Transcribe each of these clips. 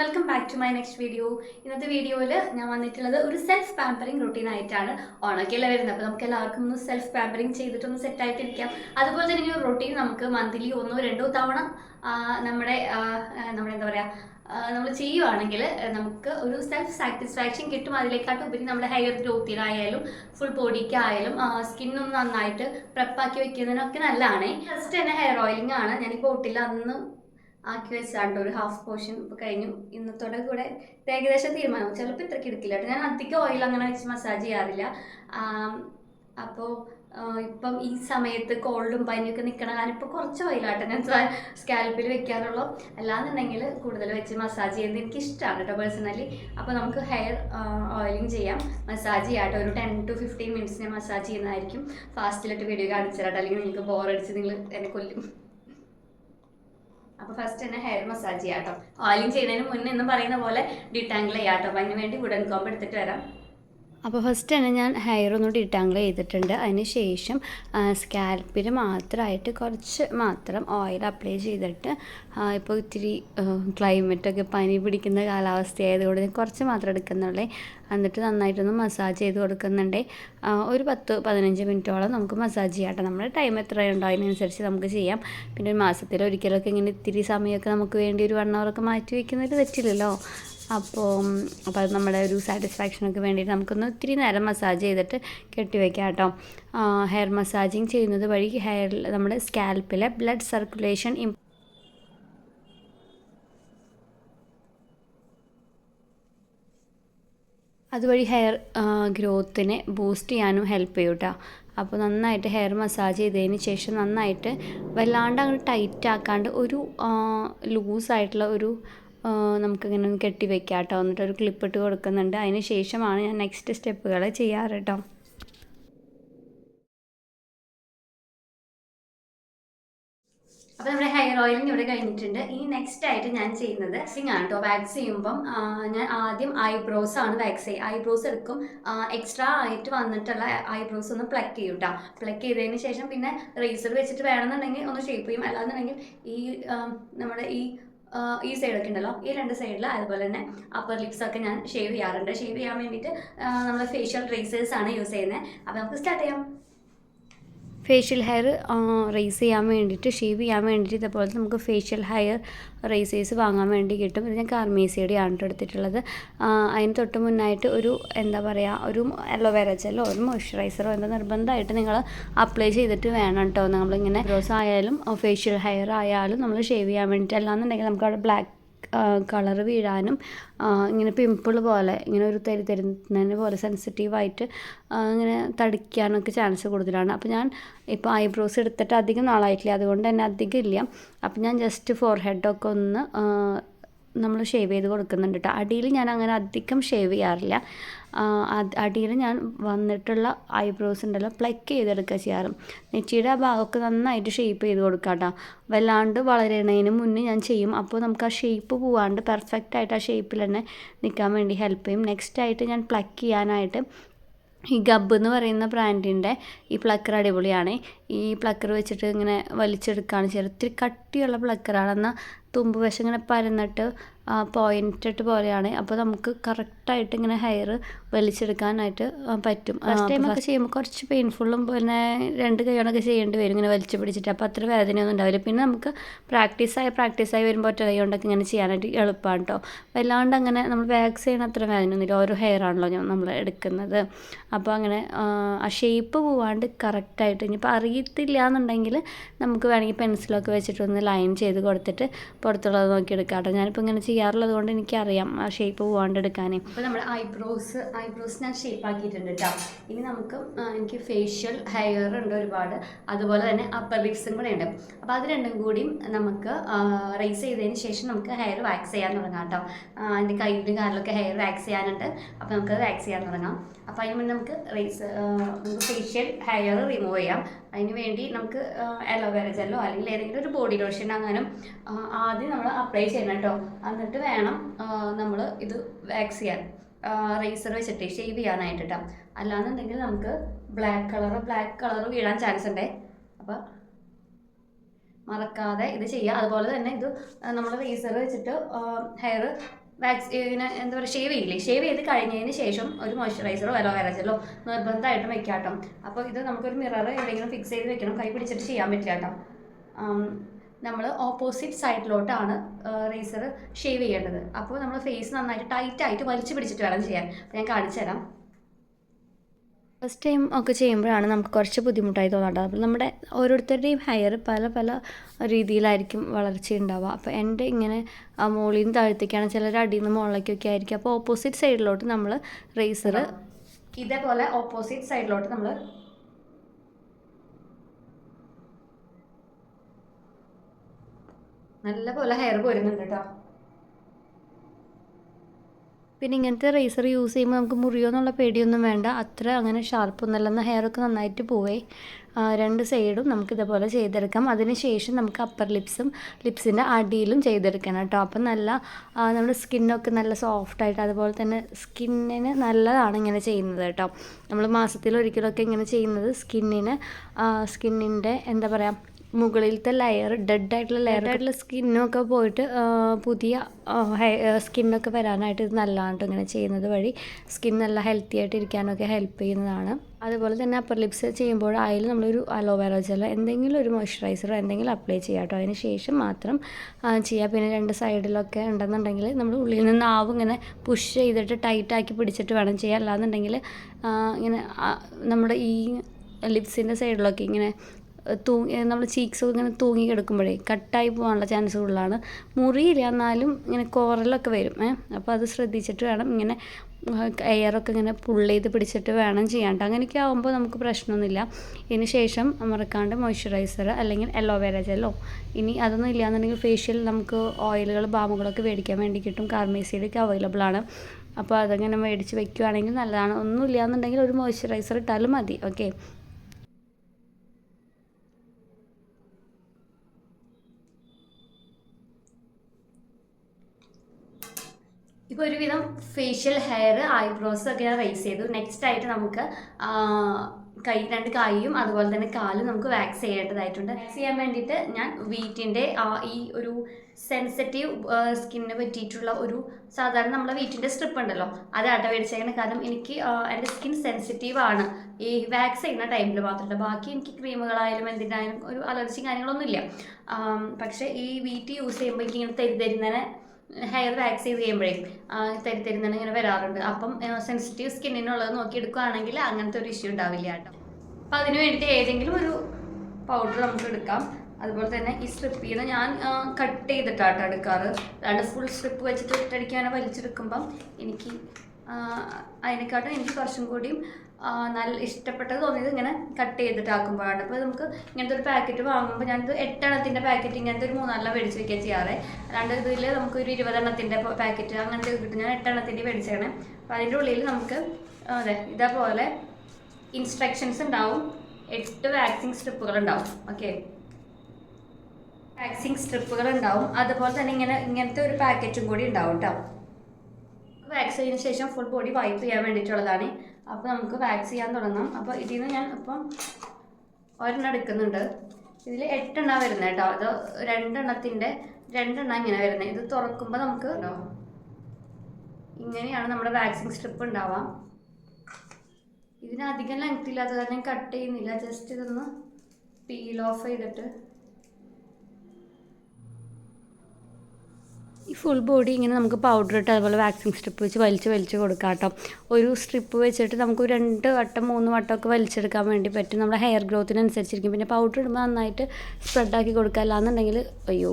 Welcome back to my next video ഇന്നത്തെ വീഡിയോയിൽ ഞാൻ വന്നിട്ടുള്ളത് ഒരു സെൽഫ് പാമ്പറിംഗ് റൂട്ടീൻ ആയിട്ടാണ് ഓണൊക്കെയല്ല വരുന്നത്? അപ്പോൾ നമുക്ക് എല്ലാവർക്കും ഒന്ന് സെൽഫ് പാമ്പറിങ് ചെയ്തിട്ടൊന്ന് സെറ്റ് ആയിട്ടിരിക്കാം. അതുപോലെ തന്നെ ഒരു റൂട്ടീൻ നമുക്ക് മന്ത്ലി ഒന്നോ രണ്ടോ തവണ നമ്മുടെ നമ്മുടെ എന്താ പറയുക നമ്മൾ ചെയ്യുവാണെങ്കിൽ നമുക്ക് ഒരു സെൽഫ് സാറ്റിസ്ഫാക്ഷൻ കിട്ടും. അതിലേക്കാട്ടും ഉപരി നമ്മുടെ ഹെയർ ഗ്രോത്തിനായാലും ഫുൾ ബോഡിക്കായാലും സ്കിന്നൊന്ന് നന്നായിട്ട് പ്രപ്പാക്കി വെക്കുന്നതിനൊക്കെ നല്ലതാണ്. ഫസ്റ്റ് തന്നെ ഹെയർ ഓയിലിംഗ് ആണ്. ഞാനിപ്പോൾ ഒട്ടില്ല. അന്ന് ആക്കി വെച്ചാണ്ട് ഒരു ഹാഫ് പോർഷൻ ഇപ്പോൾ കഴിഞ്ഞു. ഇന്നത്തോടെ കൂടെ ഏകദേശം തീരുമാനം ചിലപ്പോൾ ഇത്രയ്ക്ക് എടുക്കില്ല കേട്ടോ. ഞാൻ അധികം ഓയിൽ അങ്ങനെ വെച്ച് മസാജ് ചെയ്യാറില്ല. അപ്പോൾ ഇപ്പം ഈ സമയത്ത് കോൾഡും പനിയൊക്കെ നിൽക്കണ കാരണം ഇപ്പോൾ കുറച്ച് ഓയിലാട്ടെ ഞാൻ സ്കാൽപ്പിൽ വെക്കാറുള്ളൂ. അല്ലാന്നുണ്ടെങ്കിൽ കൂടുതൽ വെച്ച് മസാജ് ചെയ്യുന്നത് എനിക്ക് ഇഷ്ടമാണ് കേട്ടോ പേഴ്സണലി അപ്പോൾ നമുക്ക് ഹെയർ ഓയിലിംഗ് ചെയ്യാം. മസാജ് ചെയ്യാം കേട്ടോ. ഒരു ടെൻ ടു ഫിഫ്റ്റീൻ മിനിറ്റ്സ് ഞാൻ മസാജ് ചെയ്യുന്നതായിരിക്കും. ഫാസ്റ്റിലിട്ട് വീഡിയോ കാണിച്ചു തരാട്ടോ. അല്ലെങ്കിൽ നിങ്ങൾക്ക് ബോറടിച്ച് നിങ്ങൾ എന്നെ കൊല്ലും. അപ്പോൾ ഫസ്റ്റ് തന്നെ ഹെയർ മസാജ് ചെയ്യാം കേട്ടോ ഓയിലിംഗ് ചെയ്യുന്നതിന് മുന്നേ എന്ന് പറയുന്ന പോലെ ഡിറ്റാങ്കിൾ ചെയ്യാം കേട്ടോ അപ്പോൾ വേണ്ടി വുഡൻ കോമ്പ് എടുത്തിട്ട് വരാം. അപ്പോൾ ഫസ്റ്റ് തന്നെ ഞാൻ ഹെയർ ഒന്ന് ഡീറ്റാങ്കിൾ ചെയ്തിട്ടുണ്ട്. അതിന് ശേഷം സ്കാൽപ്പിൽ മാത്രമായിട്ട് കുറച്ച് മാത്രം ഓയിൽ അപ്ലൈ ചെയ്തിട്ട് ഇപ്പോൾ ഇത്തിരി ക്ലൈമറ്റൊക്കെ പനി പിടിക്കുന്ന കാലാവസ്ഥയായതുകൊണ്ട് ഞാൻ കുറച്ച് മാത്രം എടുക്കുന്നുള്ളേ. എന്നിട്ട് നന്നായിട്ടൊന്ന് മസാജ് ചെയ്ത് കൊടുക്കുന്നുണ്ട്. ഒരു പത്ത് പതിനഞ്ച് മിനിറ്റോളം നമുക്ക് മസാജ് ചെയ്യാം കേട്ടോ. നമ്മുടെ ടൈം എത്രയുണ്ടോ? അതിനനുസരിച്ച് നമുക്ക് ചെയ്യാം. പിന്നെ ഒരു മാസത്തിൽ ഒരിക്കലൊക്കെ ഇങ്ങനെ ഇത്തിരി സമയമൊക്കെ നമുക്ക് വേണ്ടി ഒരു വൺ അവറൊക്കെ മാറ്റി വയ്ക്കുന്നതിൽ തെറ്റില്ലല്ലോ. അപ്പോൾ അപ്പോൾ അത് നമ്മുടെ ഒരു സാറ്റിസ്ഫാക്ഷനൊക്കെ വേണ്ടിയിട്ട് നമുക്കൊന്ന് ഒത്തിരി നേരം മസാജ് ചെയ്തിട്ട് കെട്ടിവെക്കാം കേട്ടോ. ഹെയർ മസാജിങ് ചെയ്യുന്നത് വഴി ഹെയറിൽ നമ്മുടെ സ്കാൽപ്പിലെ ബ്ലഡ് സർക്കുലേഷൻ അതുവഴി ഹെയർ ഗ്രോത്തിനെ ബൂസ്റ്റ് ചെയ്യാനും ഹെൽപ്പ് ചെയ്യും കേട്ടോ. അപ്പോൾ നന്നായിട്ട് ഹെയർ മസാജ് ചെയ്തതിന് ശേഷം നന്നായിട്ട് വല്ലാണ്ട് അങ്ങോട്ട് ടൈറ്റ് ആക്കാണ്ട് ഒരു ലൂസായിട്ടുള്ള ഒരു നമുക്കിങ്ങനെ ഒന്ന് കെട്ടി വെക്കാം കേട്ടോ എന്നിട്ട് ഒരു ക്ലിപ്പ് ഇട്ട് കൊടുക്കുന്നുണ്ട്. അതിന് ശേഷമാണ് ഞാൻ നെക്സ്റ്റ് സ്റ്റെപ്പുകൾ ചെയ്യാറ് കേട്ടോ അപ്പോൾ നമ്മുടെ ഹെയർ ഓയിലിംഗ് ഇവിടെ കഴിഞ്ഞിട്ടുണ്ട്. ഇനി നെക്സ്റ്റ് ആയിട്ട് ഞാൻ ചെയ്യുന്നത് വാക്സിങ് ആണ് കേട്ടോ വാക്സ് ചെയ്യുമ്പം ഞാൻ ആദ്യം ഐബ്രോസ് ആണ് വാക്സ് ചെയ്യുക ഐബ്രോസ് എടുക്കും. എക്സ്ട്രാ ആയിട്ട് വന്നിട്ടുള്ള ഐബ്രോസ് ഒന്ന് പ്ലക്ക് ചെയ്യും കേട്ടോ പ്ലക്ക് ചെയ്തതിന് ശേഷം പിന്നെ റേസർ വെച്ചിട്ട് വേണമെന്നുണ്ടെങ്കിൽ ഒന്ന് ഷേപ്പ് ചെയ്യും. അല്ലാന്നുണ്ടെങ്കിൽ ഈ നമ്മുടെ ഈ ഈ സൈഡൊക്കെ ഉണ്ടല്ലോ ഈ രണ്ട് സൈഡിൽ അതുപോലെ തന്നെ അപ്പർ ലിപ്സ് ഒക്കെ ഞാൻ ഷേവ് ചെയ്യാറുണ്ട്. ഷേവ് ചെയ്യാൻ വേണ്ടിയിട്ട് നമ്മൾ ഫേഷ്യൽ ട്രേസേഴ്സ് ആണ് യൂസ് ചെയ്യുന്നത് അപ്പോൾ നമുക്ക് സ്റ്റാർട്ട് ചെയ്യാം. ഫേഷ്യൽ ഹെയർ റേസ് ചെയ്യാൻ വേണ്ടിയിട്ട് ഷേവ് ചെയ്യാൻ വേണ്ടിയിട്ട് ഇതേപോലെ നമുക്ക് ഫേഷ്യൽ ഹെയർ റേസേഴ്സ് വാങ്ങാൻ വേണ്ടി കിട്ടും. ഇത് ഞാൻ കാർമേസിയുടെ ആണ് ട്ടോ എടുത്തിട്ടുള്ളത്. അതിന് തൊട്ട് മുന്നായിട്ട് ഒരു എന്താ പറയുക ഒരു അലോവേര ജെല്ലോ ഒരു മോയ്സ്ചറൈസറോ എന്താ നിർബന്ധമായിട്ട് നിങ്ങൾ അപ്ലൈ ചെയ്തിട്ട് വേണം കേട്ടോ നമ്മളിങ്ങനെ റോസ് ആയാലും ഫേഷ്യൽ ഹെയർ ആയാലും നമ്മൾ ഷേവ് ചെയ്യാൻ വേണ്ടിയിട്ട്. അല്ലാന്നുണ്ടെങ്കിൽ നമുക്ക് അവിടെ ബ്ലാക്ക് കളർ വീഴാനും ഇങ്ങനെ പിമ്പിൾ പോലെ ഇങ്ങനെ ഒരു തരി തരുന്നതിന് പോലെ സെൻസിറ്റീവായിട്ട് ഇങ്ങനെ തടിക്കാനൊക്കെ ചാൻസ് കൂടുതലാണ്. അപ്പോൾ ഞാൻ ഇപ്പോൾ ഐബ്രോസ് എടുത്തിട്ട് അധികം നാളായിട്ടില്ല. അതുകൊണ്ട് തന്നെ അധികം ഇല്ല. അപ്പോൾ ഞാൻ ജസ്റ്റ് ഫോർ ഹെഡൊക്കെ ഒന്ന് നമ്മൾ ഷേവ് ചെയ്ത് കൊടുക്കുന്നുണ്ട് കേട്ടോ അടിയിൽ ഞാൻ അങ്ങനെ അധികം ഷേവ് ചെയ്യാറില്ല. അടിയിൽ ഞാൻ വന്നിട്ടുള്ള ഐബ്രോസ് ഉണ്ടല്ലോ പ്ലക്ക് ചെയ്തെടുക്കുക ചെയ്യാറ്. നെറ്റിയുടെ ആ ഭാഗമൊക്കെ നന്നായിട്ട് ഷേപ്പ് ചെയ്ത് കൊടുക്കാം കേട്ടോ വല്ലാണ്ട് വളരണതിന് മുന്നേ ഞാൻ ചെയ്യും. അപ്പോൾ നമുക്ക് ആ ഷേപ്പ് പോവാണ്ട് പെർഫെക്റ്റ് ആയിട്ട് ആ ഷേപ്പിൽ തന്നെ നിൽക്കാൻ വേണ്ടി ഹെൽപ്പ് ചെയ്യും. നെക്സ്റ്റ് ആയിട്ട് ഞാൻ പ്ലക്ക് ചെയ്യാനായിട്ട് ഈ ഗബ് എന്ന് പറയുന്ന ബ്രാൻഡിന്റെ ഈ പ്ലക്കർ അടിപൊളിയാണ്. ഈ പ്ലക്കർ വെച്ചിട്ട് ഇങ്ങനെ വലിച്ചെടുക്കുകയാണ് ചെറിയ ഒത്തിരി കട്ടിയുള്ള പ്ലക്കറാണ് തുമ്പ് വശം ഇങ്ങനെ പരന്നിട്ട് പോയിന്റഡ് പോലെയാണ്. അപ്പോൾ നമുക്ക് കറക്റ്റായിട്ട് ഇങ്ങനെ ഹെയർ വലിച്ചെടുക്കാനായിട്ട് പറ്റും. ഫസ്റ്റ് ടൈമൊക്കെ ചെയ്യുമ്പോൾ കുറച്ച് പെയിൻഫുള്ളും പിന്നെ രണ്ട് കൈകൊണ്ടൊക്കെ ചെയ്യേണ്ടി വരും ഇങ്ങനെ വലിച്ചു പിടിച്ചിട്ട്. അപ്പോൾ അത്ര വേദനയൊന്നും ഉണ്ടാവില്ല. പിന്നെ നമുക്ക് പ്രാക്ടീസായി പ്രാക്ടീസായി വരുമ്പോൾ ഒറ്റ കൈ കൊണ്ടൊക്കെ ഇങ്ങനെ ചെയ്യാനായിട്ട് എളുപ്പമാണ് കേട്ടോ വല്ലാണ്ട് അങ്ങനെ നമ്മൾ വാക്സ് ചെയ്യണ അത്ര വേദനയൊന്നുമില്ല. ഓരോ ഹെയർ ആണല്ലോ നമ്മൾ എടുക്കുന്നത്. അപ്പോൾ അങ്ങനെ ആ, ഷേപ്പ് പോവാണ്ട് കറക്റ്റായിട്ട് ഇനിയിപ്പോൾ അറിയത്തില്ല എന്നുണ്ടെങ്കിൽ നമുക്ക് വേണമെങ്കിൽ പെൻസിലൊക്കെ വെച്ചിട്ടൊന്ന് ലൈൻ ചെയ്ത് കൊടുത്തിട്ട് പുറത്തുള്ളത് നോക്കി എടുക്കാം കേട്ടോ ഞാനിപ്പോൾ ഇങ്ങനെ ചെയ്യാറുള്ളത് കൊണ്ട് എനിക്കറിയാം ആ ഷേപ്പ് പോകാണ്ടെടുക്കാൻ അപ്പോൾ നമ്മൾ ഐബ്രോസ് ഐബ്രോസ് ഞാൻ ഷേപ്പ് ആക്കിയിട്ടുണ്ട് കേട്ടോ ഇനി നമുക്ക് എനിക്ക് ഫേഷ്യൽ ഹെയർ ഉണ്ട് ഒരുപാട്. അതുപോലെ തന്നെ അപ്പർ ലിപ്സും കൂടെ ഉണ്ട്. അപ്പോൾ അത് രണ്ടും കൂടിയും നമുക്ക് റൈസ് ചെയ്തതിന് ശേഷം നമുക്ക് ഹെയർ വാക്സ് ചെയ്യാൻ തുടങ്ങാം കേട്ടോ എന്റെ കയ്യിലും കാലിലൊക്കെ ഹെയർ വാക്സ് ചെയ്യാനുണ്ട്. അപ്പോൾ നമുക്ക് വാക്സ് ചെയ്യാൻ തുടങ്ങാം. അപ്പോൾ അതിന് മുന്നേ നമുക്ക് റൈസ് നമുക്ക് ഫേഷ്യൽ ഹെയർ റിമൂവ് ചെയ്യാം. അതിന് വേണ്ടി നമുക്ക് അലോവേര ജെല്ലോ അല്ലെങ്കിൽ ഏതെങ്കിലും ഒരു ബോഡി ലോഷൻ അങ്ങനെ ആദ്യം നമ്മൾ അപ്ലൈ ചെയ്യണം കേട്ടോ. എന്നിട്ട് വേണം നമ്മൾ ഇത് വാക്സ് ചെയ്യാൻ. റേസർ വെച്ചിട്ട് ഷേവ് ചെയ്യാനായിട്ട് കേട്ടോ അല്ലാന്നുണ്ടെങ്കിൽ നമുക്ക് ബ്ലാക്ക് കളർ ബ്ലാക്ക് കളർ വീഴാൻ ചാൻസ് ഉണ്ട്. അപ്പോൾ മറക്കാതെ ഇത് ചെയ്യുക അതുപോലെ തന്നെ ഇത് നമ്മൾ റേസർ വെച്ചിട്ട് ഹെയർ വാക്സ് ഇങ്ങനെ എന്താ പറയുക ഷേവ് ചെയ്യില്ലേ? ഷേവ് ചെയ്ത് കഴിഞ്ഞതിന് ശേഷം ഒരു മോയ്സ്ചറൈസറോ അലോവേറ ജെല്ലോ നിർബന്ധമായിട്ടും വെക്കാട്ടോ അപ്പോൾ ഇത് നമുക്കൊരു മിറർ എവിടെയെങ്കിലും ഫിക്സ് ചെയ്ത് വെക്കണം. കൈ പിടിച്ചിട്ട് ചെയ്യാൻ പറ്റില്ല കേട്ടോ നമ്മൾ ഓപ്പോസിറ്റ് സൈഡിലോട്ടാണ് റേസർ ഷേവ് ചെയ്യേണ്ടത്. അപ്പോൾ നമ്മൾ ഫേസ് നന്നായിട്ട് ടൈറ്റായിട്ട് വലിച്ചു പിടിച്ചിട്ട് വേണം ചെയ്യാൻ. ഞാൻ കാണിച്ചു തരാം ഫസ്റ്റ് ടൈം ഒക്കെ ചെയ്യുമ്പോഴാണ് നമുക്ക് കുറച്ച് ബുദ്ധിമുട്ടായി തോന്നാറ് അപ്പോൾ നമ്മുടെ ഓരോരുത്തരുടെയും ഹെയർ പല പല രീതിയിലായിരിക്കും വളർച്ച ഉണ്ടാവുക. അപ്പോൾ എന്റെ ഇങ്ങനെ മുകളിൽ നിന്ന് താഴത്തേക്കാണ് ചിലർ അടിയിൽ നിന്ന് മുകളിലേക്കൊക്കെ ആയിരിക്കും. അപ്പോൾ ഓപ്പോസിറ്റ് സൈഡിലോട്ട് നമ്മൾ റേസർ ഇതേപോലെ ഓപ്പോസിറ്റ് സൈഡിലോട്ട് നമ്മൾ നല്ല പോലെ ഹെയർ പോരുന്നുണ്ട് കേട്ടോ പിന്നെ ഇങ്ങനത്തെ റേസർ യൂസ് ചെയ്യുമ്പോൾ നമുക്ക് മുറിയോ എന്നുള്ള പേടിയൊന്നും വേണ്ട. അത്ര അങ്ങനെ ഷാർപ്പൊന്നുമല്ലെന്ന ഹെയറൊക്കെ നന്നായിട്ട് പോവേ. രണ്ട് സൈഡും നമുക്ക് ഇതേപോലെ ചെയ്തെടുക്കാം. അതിന് ശേഷം നമുക്ക് അപ്പർ ലിപ്സും ലിപ്സിന്റെ അടിയിലും ചെയ്തെടുക്കണം കേട്ടോ. അപ്പം നല്ല നമ്മുടെ സ്കിന്നൊക്കെ നല്ല സോഫ്റ്റായിട്ട് അതുപോലെ തന്നെ സ്കിന്നിന് നല്ലതാണ് ഇങ്ങനെ ചെയ്യുന്നത് കേട്ടോ. നമ്മൾ മാസത്തിൽ ഒരിക്കലൊക്കെ ഇങ്ങനെ ചെയ്യുന്നത് സ്കിന്നിന് സ്കിന്നിന്റെ എന്താ പറയുക മുകളിലത്തെ ലെയർ ഡെഡ് ആയിട്ടുള്ള ലെയർ ആയിട്ടുള്ള സ്കിന്നൊക്കെ പോയിട്ട് പുതിയ സ്കിന്നൊക്കെ വരാനായിട്ട് ഇത് നല്ലതാണ് ഇങ്ങനെ ചെയ്യുന്നത് വഴി. സ്കിൻ നല്ല ഹെൽത്തി ആയിട്ട് ഇരിക്കാനൊക്കെ ഹെൽപ്പ് ചെയ്യുന്നതാണ്. അതുപോലെ തന്നെ അപ്പർ ലിപ്സ് ചെയ്യുമ്പോൾ അതിൽ നമ്മളൊരു അലോവേറ ജെല്ലോ എന്തെങ്കിലും ഒരു മോയ്സ്ചറൈസറോ എന്തെങ്കിലും അപ്ലൈ ചെയ്യാം കേട്ടോ അതിന് ശേഷം മാത്രം ചെയ്യാം. ചെയ്യുക പിന്നെ രണ്ട് സൈഡിലൊക്കെ ഉണ്ടെന്നുണ്ടെങ്കിൽ നമ്മൾ ഉള്ളിൽ നിന്ന് ആവും ഇങ്ങനെ പുഷ് ചെയ്തിട്ട് ടൈറ്റാക്കി പിടിച്ചിട്ട് വേണം ചെയ്യാൻ അല്ലാന്നുണ്ടെങ്കിൽ ഇങ്ങനെ നമ്മുടെ ഈ ലിപ്സിന്റെ സൈഡിലൊക്കെ ഇങ്ങനെ തൂങ്ങി നമ്മൾ ചീക്സ് ഇങ്ങനെ തൂങ്ങി കിടക്കുമ്പോഴേ കട്ടായി പോകാനുള്ള ചാൻസ് കൂടുതലാണ്. മുറിയില്ല എന്നാലും ഇങ്ങനെ കോറലൊക്കെ വരും ഏഹ് അപ്പോൾ അത് ശ്രദ്ധിച്ചിട്ട് വേണം ഇങ്ങനെ എയറൊക്കെ ഇങ്ങനെ പുള്ള് ചെയ്ത് പിടിച്ചിട്ട് വേണം ചെയ്യാണ്ട് അങ്ങനെയൊക്കെ ആകുമ്പോൾ നമുക്ക് പ്രശ്നമൊന്നുമില്ല. ഇതിന് ശേഷം മറക്കാണ്ട് മോയ്സ്ചറൈസർ അല്ലെങ്കിൽ അലോവേര ജെല്ലോ ഇനി അതൊന്നും ഇല്ലയെന്നുണ്ടെങ്കിൽ ഫേഷ്യൽ നമുക്ക് ഓയിലുകൾ ബാമുകളൊക്കെ മേടിക്കാൻ വേണ്ടി കിട്ടും. കാർമേസിയുടെയൊക്കെ അവൈലബിൾ ആണ്. അപ്പോൾ അതങ്ങനെ മേടിച്ച് വെക്കുകയാണെങ്കിൽ നല്ലതാണ്. ഒന്നും ഇല്ലയെന്നുണ്ടെങ്കിൽ ഒരു മോയ്സ്ചറൈസർ ഇട്ടാലും മതി ഓക്കെ ഇപ്പോൾ ഒരുവിധം ഫേഷ്യൽ ഹെയർ ഐബ്രോസ് ഒക്കെ ഞാൻ റേസ് ചെയ്തു. നെക്സ്റ്റ് ആയിട്ട് നമുക്ക് കൈ രണ്ട് കൈയും അതുപോലെ തന്നെ കാലും നമുക്ക് വാക്സ് ചെയ്യേണ്ടതായിട്ടുണ്ട്. വാക്സ് ചെയ്യാൻ വേണ്ടിയിട്ട് ഞാൻ വീറ്റിന്റെ ഈ ഒരു സെൻസിറ്റീവ് സ്കിന്നിന് പറ്റിയിട്ടുള്ള ഒരു സാധാരണ നമ്മളെ വീറ്റിന്റെ സ്ട്രിപ്പ് ഉണ്ടല്ലോ അത് അടവേടിച്ചേക്കണം കാരണം എനിക്ക് എന്റെ സ്കിൻ സെൻസിറ്റീവ് ആണ്. ഈ വാക്സ് ചെയ്യുന്ന ടൈമിൽ മാത്രമല്ല. ബാക്കി എനിക്ക് ക്രീമുകളായാലും എന്തിനായാലും ഒരു അലർജി കാര്യങ്ങളൊന്നുമില്ല. പക്ഷേ ഈ വീറ്റ് യൂസ് ചെയ്യുമ്പോൾ എനിക്ക് ഇങ്ങനെ തരി തരുന്നതിനെ ഹെയർ വാക്സ് ചെയ്ത് കഴിയുമ്പോഴേ തരി തരുന്നാണ് ഇങ്ങനെ വരാറുണ്ട്. അപ്പം സെൻസിറ്റീവ് സ്കിന്നിനുള്ളത് നോക്കി എടുക്കുകയാണെങ്കിൽ അങ്ങനത്തെ ഒരു ഇഷ്യൂ ഉണ്ടാവില്ല കേട്ടോ. അപ്പം അതിന് വേണ്ടിയിട്ട് ഏതെങ്കിലും ഒരു പൗഡർ നമുക്ക് എടുക്കാം. അതുപോലെ തന്നെ ഈ സ്ട്രിപ്പ് ചെയ്ത് ഞാൻ കട്ട് ചെയ്തിട്ടാട്ടോ എടുക്കാറ്. അല്ലാണ്ട് ഫുൾ സ്ട്രിപ്പ് വെച്ചിട്ട് ഇട്ടടിക്കാനോ വലിച്ചെടുക്കുമ്പം എനിക്ക് അതിനെക്കാട്ടും എനിക്ക് കുറച്ചും കൂടിയും നല്ല ഇഷ്ടപ്പെട്ടത് തോന്നിയത് ഇങ്ങനെ കട്ട് ചെയ്തിട്ടാക്കുമ്പോഴാണ്. അപ്പോൾ നമുക്ക് ഇങ്ങനത്തെ ഒരു പാക്കറ്റ് വാങ്ങുമ്പോൾ ഞാനിത് എട്ടെണ്ണത്തിന്റെ പാക്കറ്റ് ഇങ്ങനത്തെ ഒരു മൂന്നെണ്ണം മേടിച്ച് വയ്ക്കുക ചെയ്യാറ്. അല്ലാണ്ട് ഇതിൽ നമുക്ക് ഒരു ഇരുപതെണ്ണത്തിന്റെ പാക്കറ്റ് അങ്ങനത്തെ കിട്ടും. ഞാൻ എട്ടെണ്ണത്തിന്റെ മേടിച്ചാണ് അപ്പോൾ അതിന്റെ ഉള്ളിൽ നമുക്ക് അതെ ഇതേപോലെ ഇൻസ്ട്രക്ഷൻസ് ഉണ്ടാവും. എട്ട് വാക്സിൻ സ്ട്രിപ്പുകൾ ഉണ്ടാവും. ഓക്കെ വാക്സിൻ സ്ട്രിപ്പുകൾ ഉണ്ടാവും. അതുപോലെ തന്നെ ഇങ്ങനെ ഇങ്ങനത്തെ ഒരു പാക്കറ്റും കൂടി ഉണ്ടാവും കേട്ടോ വാക്സ് ചെയ്തതിന് ശേഷം ഫുൾ ബോഡി വൈപ്പ് ചെയ്യാൻ വേണ്ടിയിട്ടുള്ളതാണ്. അപ്പോൾ നമുക്ക് വാക്സ് ചെയ്യാൻ തുടങ്ങാം. അപ്പോൾ ഇതിൽ നിന്ന് ഞാൻ ഇപ്പം ഒരെണ്ണം എടുക്കുന്നുണ്ട്. ഇതിൽ എട്ടെണ്ണ വരുന്നത് കേട്ടോ അത് രണ്ടെണ്ണത്തിന്റെ രണ്ടെണ്ണം ഇങ്ങനെ വരുന്നത് ഇത് തുറക്കുമ്പോൾ നമുക്ക് ഇങ്ങനെയാണ് നമ്മുടെ വാക്സിൻ സ്ട്രിപ്പ് ഉണ്ടാവാം. ഇതിനധികം ലെങ്ത് ഇല്ലാത്ത കാരണം ഞാൻ കട്ട് ചെയ്യുന്നില്ല. ജസ്റ്റ് ഇതൊന്ന് പീൽ ഓഫ് ചെയ്തിട്ട് ഈ ഫുൾ ബോഡി ഇങ്ങനെ നമുക്ക് പൗഡർ ഇട്ട് അതുപോലെ വാക്സിൻ സ്ട്രിപ്പ് വെച്ച് വലിച്ച് വലിച്ച് കൊടുക്കാം കേട്ടോ ഒരു സ്ട്രിപ്പ് വെച്ചിട്ട് നമുക്ക് രണ്ട് വട്ടം മൂന്ന് വട്ടം ഒക്കെ വലിച്ചെടുക്കാൻ വേണ്ടി പറ്റും. നമ്മുടെ ഹെയർ ഗ്രോത്തിനനുസരിച്ചിരിക്കും പിന്നെ പൗഡർ ഇടുമ്പോൾ നന്നായിട്ട് സ്പ്രെഡാക്കി കൊടുക്കുക. അല്ലാന്നുണ്ടെങ്കിൽ അയ്യോ.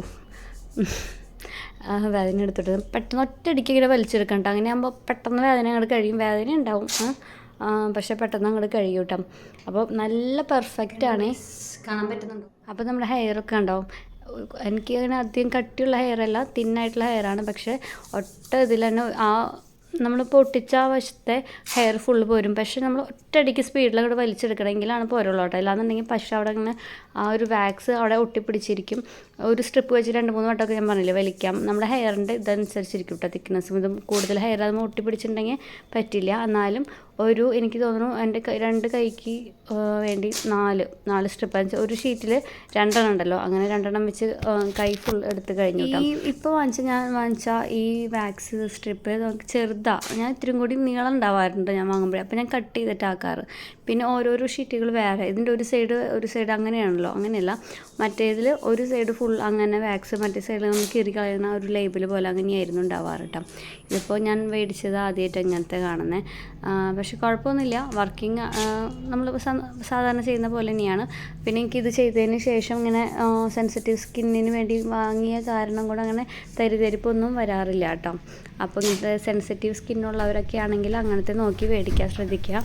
വേദന എടുത്തിട്ട്. പെട്ടെന്ന് ഒറ്റയടിക്ക് ഇങ്ങനെ വലിച്ചെടുക്കണ്ട. അങ്ങനെ ആകുമ്പോൾ പെട്ടെന്ന് വേദന അങ്ങോട്ട് കഴിയും. വേദന ഉണ്ടാവും. പക്ഷെ പെട്ടെന്ന് അങ്ങോട്ട് കഴിയും കേട്ടോ അപ്പോൾ നല്ല പെർഫെക്റ്റ് ആണ്. കാണാൻ പറ്റുന്നുണ്ടോ. അപ്പോൾ നമ്മുടെ ഹെയർ ഒക്കെ ഉണ്ടാവും എനിക്ക് അങ്ങനെ അധികം കട്ടിയുള്ള ഹെയർ അല്ല തിന്നായിട്ടുള്ള ഹെയറാണ് പക്ഷേ ഒട്ട ഇതിൽ തന്നെ ആ നമ്മൾ പൊട്ടിച്ച ആ വശത്തെ ഹെയർ ഫുള്ള് പോരും. പക്ഷേ നമ്മൾ ഒറ്റയടിക്ക് സ്പീഡിൽ അങ്ങോട്ട് വലിച്ചെടുക്കണമെങ്കിലാണ് പോരുള്ളൂ കേട്ടോ. അല്ലാന്നുണ്ടെങ്കിൽ പക്ഷേ അവിടെ ഇങ്ങനെ ആ ഒരു വാക്സ് അവിടെ ഒട്ടിപ്പിടിച്ചിരിക്കും. ഒരു സ്ട്രിപ്പ് വെച്ച് രണ്ട് മൂന്ന് വട്ടമൊക്കെ ഞാൻ പറഞ്ഞില്ലേ വലിക്കാം. നമ്മുടെ ഹെയറിന്റെ ഇതനുസരിച്ചിരിക്കും കേട്ടോ തിക്നെസ്സും ഇതും കൂടുതൽ ഹെയർ അത് ഒട്ടിപ്പിടിച്ചിട്ടുണ്ടെങ്കിൽ പറ്റില്ല. എന്നാലും ഒരു എനിക്ക് തോന്നുന്നു എന്റെ രണ്ട് കൈക്ക് വേണ്ടി നാല് നാല് സ്ട്രിപ്പ് ഒരു ഷീറ്റിൽ രണ്ടെണ്ണം ഉണ്ടല്ലോ. അങ്ങനെ രണ്ടെണ്ണം വെച്ച് കൈ ഫുൾ എടുത്ത് കഴിഞ്ഞു ഈ ഇപ്പോൾ വാങ്ങിച്ച ഞാൻ വാങ്ങിച്ച ഈ വാക്സ് സ്ട്രിപ്പ് നമുക്ക് ചെറുതാണ് ഞാൻ ഇത്രയും കൂടി നീളം ഉണ്ടാവാറുണ്ട് ഞാൻ വാങ്ങുമ്പോഴേ. അപ്പോൾ ഞാൻ കട്ട് ചെയ്തിട്ട് ആക്കാറ് പിന്നെ ഓരോരോ ഷീറ്റുകൾ വേറെ. ഇതിന്റെ ഒരു സൈഡ് ഒരു സൈഡ് അങ്ങനെയാണല്ലോ. അങ്ങനെയല്ല. മറ്റേതിൽ ഒരു സൈഡ് ഫുൾ അങ്ങനെ വാക്സ് മറ്റേ സൈഡിൽ നമുക്ക് കീറി കളയുന്ന ഒരു ലേബിൾ പോലെ അങ്ങനെയായിരുന്നു ഉണ്ടാവാറ് കേട്ടോ ഇതിപ്പോൾ ഞാൻ മേടിച്ചത് ആദ്യമായിട്ട് ഇങ്ങനത്തെ കാണുന്നത് പക്ഷെ കുഴപ്പമൊന്നുമില്ല. വർക്കിംഗ് നമ്മൾ സാധാരണ ചെയ്യുന്ന പോലെ തന്നെയാണ്. പിന്നെ എനിക്ക് ഇത് ചെയ്തതിന് ശേഷം ഇങ്ങനെ സെൻസിറ്റീവ് സ്കിന്നിന് വേണ്ടി വാങ്ങിയ കാരണം കൂടെ അങ്ങനെ തരിതരിപ്പൊന്നും വരാറില്ല കേട്ടോ അപ്പോൾ ഇങ്ങനത്തെ സെൻസിറ്റീവ് സ്കിന്നുള്ളവരൊക്കെ ആണെങ്കിൽ അങ്ങനത്തെ നോക്കി മേടിക്കാൻ ശ്രദ്ധിക്കുക.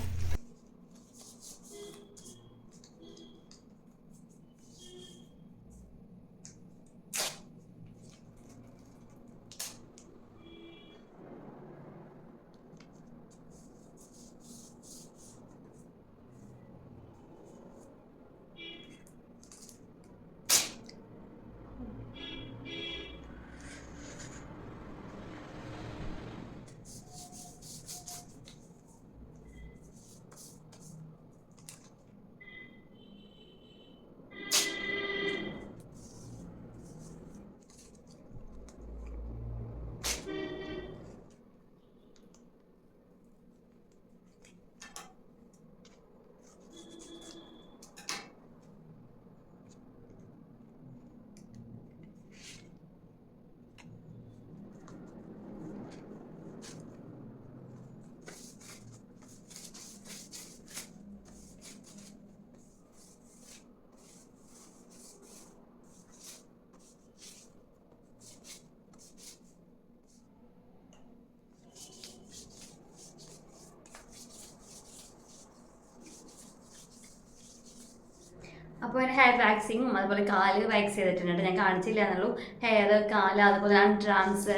അപ്പോൾ എന്റെ ഹെയർ വാക്സിങ്ങും അതുപോലെ കാൽ വാക്സ് ചെയ്തിട്ടുണ്ട്. ഞാൻ കാണിച്ചില്ല എന്നുള്ളൂ. ഹെയർ കാൽ അതുപോലെ ഡ്രാംസ്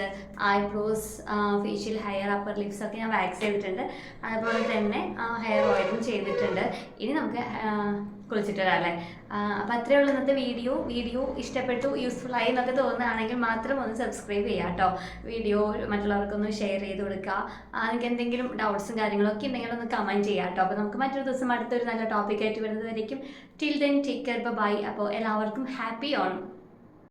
eyebrows facial hair upper lips ഒക്കെ ഞാൻ വാക്സ് ചെയ്തിട്ടുണ്ട്. അതുപോലെ തന്നെ ഹെയർ ഓയിലും ചെയ്തിട്ടുണ്ട്. ഇനി നമുക്ക് കുളിച്ചിട്ട് അല്ലേ? അപ്പോൾ അത്രയേ ഉള്ളൂ ഇന്നത്തെ വീഡിയോ വീഡിയോ ഇഷ്ടപ്പെട്ടു യൂസ്ഫുൾ ആയി എന്നൊക്കെ തോന്നുകയാണെങ്കിൽ മാത്രം ഒന്ന് സബ്സ്ക്രൈബ് ചെയ്യുക കേട്ടോ. വീഡിയോ മറ്റുള്ളവർക്കൊന്ന് ഷെയർ ചെയ്ത് കൊടുക്കുക. നിങ്ങൾക്ക് എന്തെങ്കിലും ഡൗട്ട്സും കാര്യങ്ങളൊക്കെ ഉണ്ടെങ്കിൽ ഒന്ന് കമന്റ് ചെയ്യുക കേട്ടോ. അപ്പോൾ നമുക്ക് മറ്റൊരു ദിവസം അടുത്തൊരു നല്ല ടോപ്പിക്കായിട്ട് വരുന്നതായിരിക്കും till then take care bye അപ്പോൾ എല്ലാവർക്കും ഹാപ്പി ഓൺ